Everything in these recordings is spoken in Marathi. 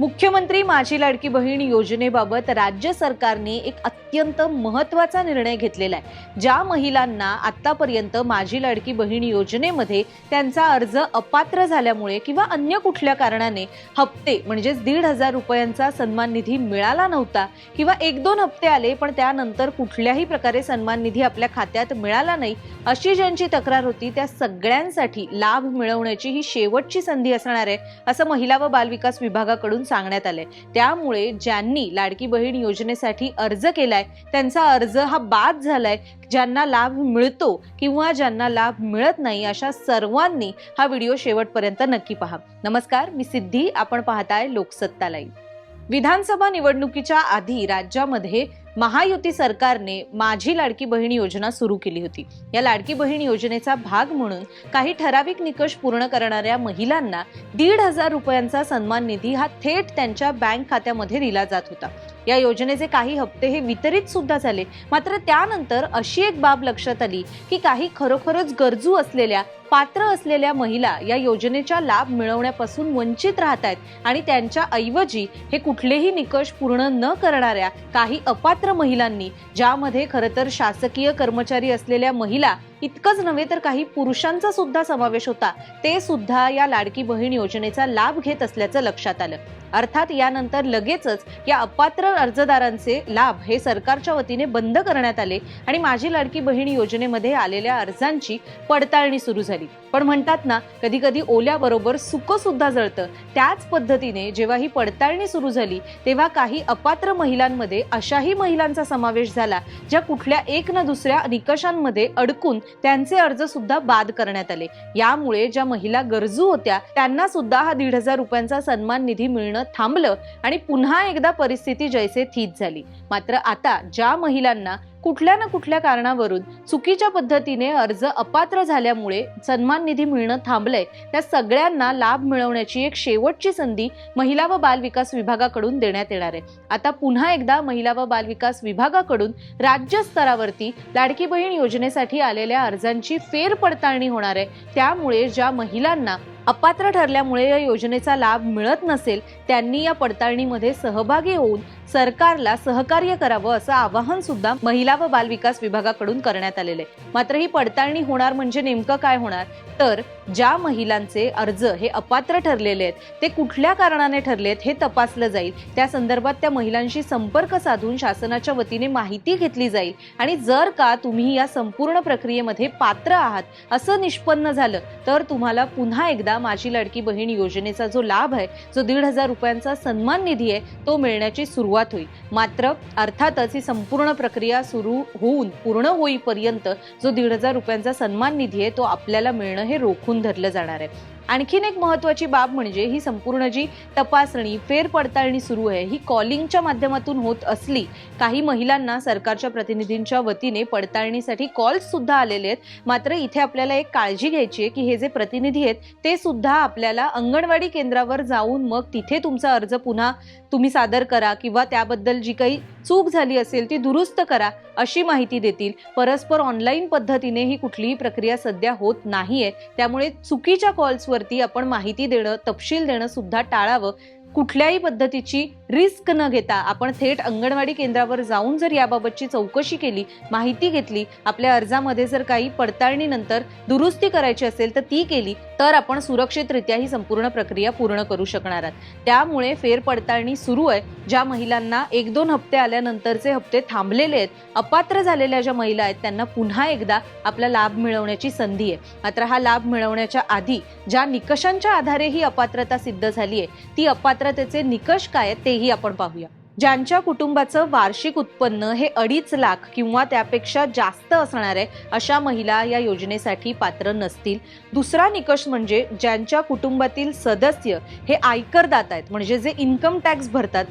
मुख्यमंत्री माझी लाडकी बहीण योजनेबाबत राज्य सरकारने एक अत्यंत महत्त्वाचा निर्णय घेतलेला आहे. ज्या महिलांना आतापर्यंत माझी लाडकी बहीण योजनेमध्ये त्यांचा अर्ज अपात्र झाल्यामुळे किंवा अन्य कुठल्या कारणाने हप्ते म्हणजेच दीड हजार रुपयांचा सन्मान निधी मिळाला नव्हता किंवा एक दोन हप्ते आले पण त्यानंतर कुठल्याही प्रकारे सन्मान निधी आपल्या खात्यात मिळाला नाही अशी ज्यांची तक्रार होती त्या सगळ्यांसाठी लाभ मिळवण्याची ही शेवटची संधी असणार आहे असं महिला व बालविकास विभागाकडून सांगण्यात आलंय. त्यामुळे ज्यांनी लाडकी बहीण योजनेसाठी अर्ज केला झालाय त्यांचा अर्ज हा बाद झालाय ज्यांना लाभ मिळतो किंवा ज्यांना लाभ मिळत नाही अशा सर्वांनी हा व्हिडिओ शेवटपर्यंत नक्की पहा. नमस्कार मी सिद्धी आपण पाहताय लोकसत्ता लाईव्ह. विधानसभा निवडणुकीच्या आधी राज्यामध्ये महायुती सरकारने माझी लाडकी बहीण योजना सुरू केली होती. या लाडकी बहीण योजनेचा भाग म्हणून काही ठराविक निकष पूर्ण करणाऱ्या महिलांना दीड हजार रुपयांचा सन्मान निधी हा थेट त्यांच्या बँक खात्यामध्ये दिला जात होता. या योजनेचे काही हप्ते हे वितरित सुद्धा झाले. मात्र त्यानंतर अशी एक बाब लक्षात आली की काही खरोखरच गरजू असलेल्या पात्र असलेल्या महिला या योजनेचा लाभ मिळवण्यापासून वंचित राहत आहेत आणि त्यांच्या ऐवजी हे कुठलेही निकष पूर्ण न करणाऱ्या काही अपात्र महिलांनी ज्यामध्ये खरं तर शासकीय कर्मचारी असलेल्या महिला इतकंच नव्हे तर काही पुरुषांचा सुद्धा समावेश होता. ते सुद्धा या लाडकी बहीण योजनेचा लाभ घेत असल्याचं लक्षात आलं. अर्थात यानंतर लगेचच या अपात्र अर्जदारांचे लाभ हे सरकारच्या वतीने बंद करण्यात आले आणि माझी लाडकी बहीण योजनेमध्ये आलेल्या अर्जांची पडताळणी सुरू झाली. पण म्हणतात ना कधी कधी ओल्याबरोबर सुकं सुद्धा जळतं. त्याच पद्धतीने जेव्हा ही पडताळणी सुरू झाली तेव्हा काही अपात्र महिलांमध्ये अशाही महिलांचा समावेश झाला ज्या कुठल्या एक ना दुसऱ्या निकषांमध्ये अडकून त्यांचे अर्ज सुद्धा बाद करण्यात आले. यामुळे ज्या महिला गरजू होत्या त्यांना सुद्धा हा दीड हजार रुपयांचा सन्मान निधी मिळणं थांबलं आणि पुन्हा एकदा परिस्थिती जैसे थीत झाली. मात्र आता ज्या महिलांना कुठल्या ना कुठल्या कारणावरून चुकीच्या पद्धतीने अर्ज अपात्र झाल्यामुळे सन्मान निधी मिळणं थांबलंय. त्या सगळ्यांना लाभ मिळवण्याची एक शेवटची संधी महिला व बाल विकास विभागाकडून देण्यात येणार आहे. आता पुन्हा एकदा महिला व बाल विकास विभागाकडून राज्य स्तरावरती लाडकी बहीण योजनेसाठी आलेल्या अर्जांची फेरपडताळणी होणार आहे. त्यामुळे ज्या महिलांना अपात्र ठरल्यामुळे या योजनेचा लाभ मिळत नसेल त्यांनी या पडताळणीमध्ये सहभागी होऊन सरकारला सहकार्य करावं असं आवाहन सुद्धा महिला व बालविकास विभागाकडून करण्यात आलेलं आहे. मात्र ही पडताळणी होणार म्हणजे नेमकं काय होणार? तर ज्या महिलांचे अर्ज हे अपात्र ठरलेले आहेत ते कुठल्या कारणाने ठरलेत हे तपासलं जाईल. त्या संदर्भात त्या महिलांशी संपर्क साधून शासनाच्या वतीने माहिती घेतली जाईल. आणि जर का तुम्ही या संपूर्ण प्रक्रियेमध्ये पात्र आहात असं निष्पन्न झालं तर तुम्हाला पुन्हा एकदा माझी लाडकी बहीण योजनेचा जो लाभ आहे जो दीड हजार रुपयांचा सन्मान निधी आहे तो मिळण्याची सुरुवात होईल. मात्र अर्थातच ही संपूर्ण प्रक्रिया सुरू होऊन पूर्ण होईपर्यंत जो दीड हजार रुपयांचा सन्मान निधी आहे तो आपल्याला मिळणं हे रोखून धरलं जाणार आहे. आणखीन एक महत्वाची बाब म्हणजे ही संपूर्ण जी तपासणी फेरपडताळणी सुरू आहे ही कॉलिंगच्या माध्यमातून होत असली काही महिलांना सरकारच्या प्रतिनिधींच्या वतीने पडताळणीसाठी कॉल्स सुद्धा आलेले आहेत. मात्र इथे आपल्याला एक काळजी घ्यायची आहे की हे जे प्रतिनिधी आहेत ते सुद्धा आपल्याला अंगणवाडी केंद्रावर जाऊन मग तिथे तुमचा अर्ज पुन्हा तुम्ही सादर करा किंवा त्याबद्दल जी काही चूक झाली असेल ती दुरुस्त करा अशी माहिती देतील. परस्पर ऑनलाईन पद्धतीने ही कुठलीही प्रक्रिया सध्या होत नाहीये. त्यामुळे चुकीच्या कॉल्सवर वरती आपण माहिती देणं तपशील देणं सुद्धा टाळावं. कुठल्याही पद्धतीची रिस्क न घेता आपण थेट अंगणवाडी केंद्रावर जाऊन जर याबाबतची चौकशी केली माहिती घेतली आपल्या अर्जामध्ये जर काही पडताळणीनंतर दुरुस्ती करायची असेल तर ती केली तर आपण सुरक्षितरित्या ही संपूर्ण प्रक्रिया पूर्ण करू शकणार आहात. त्यामुळे फेरपडताळणी सुरू आहे. ज्या महिलांना एक दोन हप्ते आल्यानंतरचे हप्ते थांबलेले आहेत अपात्र झालेल्या ज्या महिला आहेत त्यांना पुन्हा एकदा आपला लाभ मिळवण्याची संधी आहे. मात्र हा लाभ मिळवण्याच्या आधी ज्या निकषांच्या आधारे ही अपात्रता सिद्ध झाली आहे ती अपात्रतेचे निकष काय आहेत तेही आपण पाहूया. ज्यांच्या कुटुंबाचं वार्षिक उत्पन्न हे अडीच लाख किंवा त्यापेक्षा जास्त असणार आहे अशा महिला या योजनेसाठी पात्र नसतील. दुसरा निकष म्हणजे ज्यांच्या कुटुंबातील सदस्य हे आयकरदाता आहेत म्हणजे जे इन्कम टॅक्स भरतात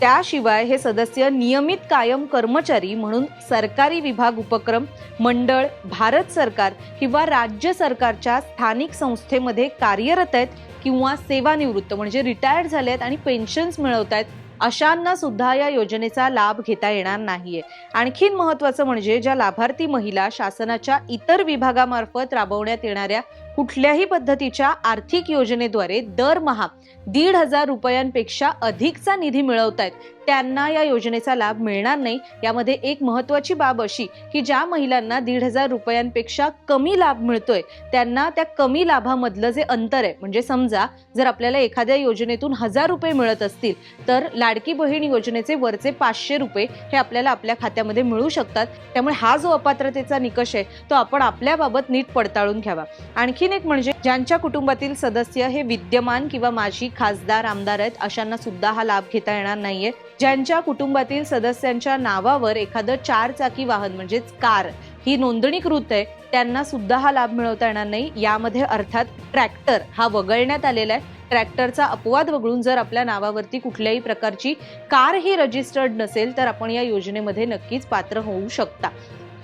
त्याशिवाय हे सदस्य नियमित कायम कर्मचारी म्हणून सरकारी विभाग उपक्रम मंडळ भारत सरकार किंवा राज्य सरकारच्या स्थानिक संस्थेमध्ये कार्यरत आहेत किंवा सेवानिवृत्त म्हणजे रिटायर्ड झाले आहेत आणि पेन्शन्स मिळवत आहेत अशांना सुद्धा या योजनेचा लाभ घेता येणार नाहीये. आणखीन महत्वाचं म्हणजे ज्या लाभार्थी महिला शासनाच्या इतर विभागामार्फत राबवण्यात येणाऱ्या कुठल्याही पद्धतीच्या आर्थिक योजनेद्वारे दरमहा दीड हजार रुपयांपेक्षा अधिकचा निधी मिळवतायत. त्यांना या योजनेचा लाभ मिळणार नाही. यामध्ये एक महत्वाची बाब अशी की ज्या महिलांना दीड हजार रुपयांपेक्षा कमी लाभ मिळतोय त्यांना त्या कमी लाभामधलं जे अंतर आहे म्हणजे समजा जर आपल्याला एखाद्या योजनेतून हजार रुपये मिळत असतील तर लाडकी बहीण योजनेचे वरचे पाचशे रुपये हे आपल्याला आपल्या खात्यामध्ये मिळू शकतात. त्यामुळे हा जो अपात्रतेचा निकष आहे तो आपण आपल्याबाबत नीट पडताळून घ्यावा. आणखीन एक म्हणजे ज्यांच्या कुटुंबातील सदस्य हे विद्यमान किंवा माजी खासदार आमदार आहेत अशांना सुद्धा हा लाभ घेता येणार नाहीये. ज्यांच्या कुटुंबातील सदस्यांच्या नावावर एखादं चार चाकी वाहन म्हणजेच कार ही नोंदणीकृत आहे त्यांना सुद्धा हा लाभ मिळवता येणार नाही. यामध्ये अर्थात ट्रॅक्टर हा वगळण्यात आलेला आहे. ट्रॅक्टरचा अपवाद वगळून जर आपल्या नावावरती कुठल्याही प्रकारची कार ही रजिस्टर्ड नसेल तर आपण या योजनेमध्ये नक्कीच पात्र होऊ शकता.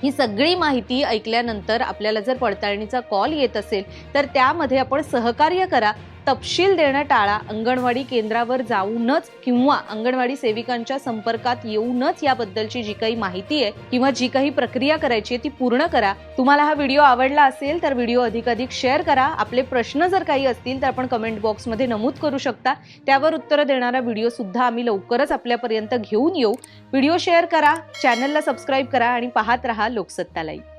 ही सगळी माहिती ऐकल्यानंतर आपल्याला जर पडताळणीचा कॉल येत असेल तर त्यामध्ये आपण सहकार्य करा. तपशील देणं टाळा. अंगणवाडी केंद्रावर जाऊनच किंवा अंगणवाडी सेविकांच्या संपर्कात येऊनच याबद्दलची जी काही माहिती आहे किंवा जी काही प्रक्रिया करायची आहे ती पूर्ण करा. तुम्हाला हा व्हिडिओ आवडला असेल तर व्हिडिओ अधिकाधिक शेअर करा. आपले प्रश्न जर काही असतील तर आपण कमेंट बॉक्समध्ये नमूद करू शकता. त्यावर उत्तरं देणारा व्हिडिओ सुद्धा आम्ही लवकरच आपल्यापर्यंत घेऊन येऊ. व्हिडिओ शेअर करा चॅनलला सबस्क्राईब करा आणि पाहत रहा लोकसत्ता लाईव्ह.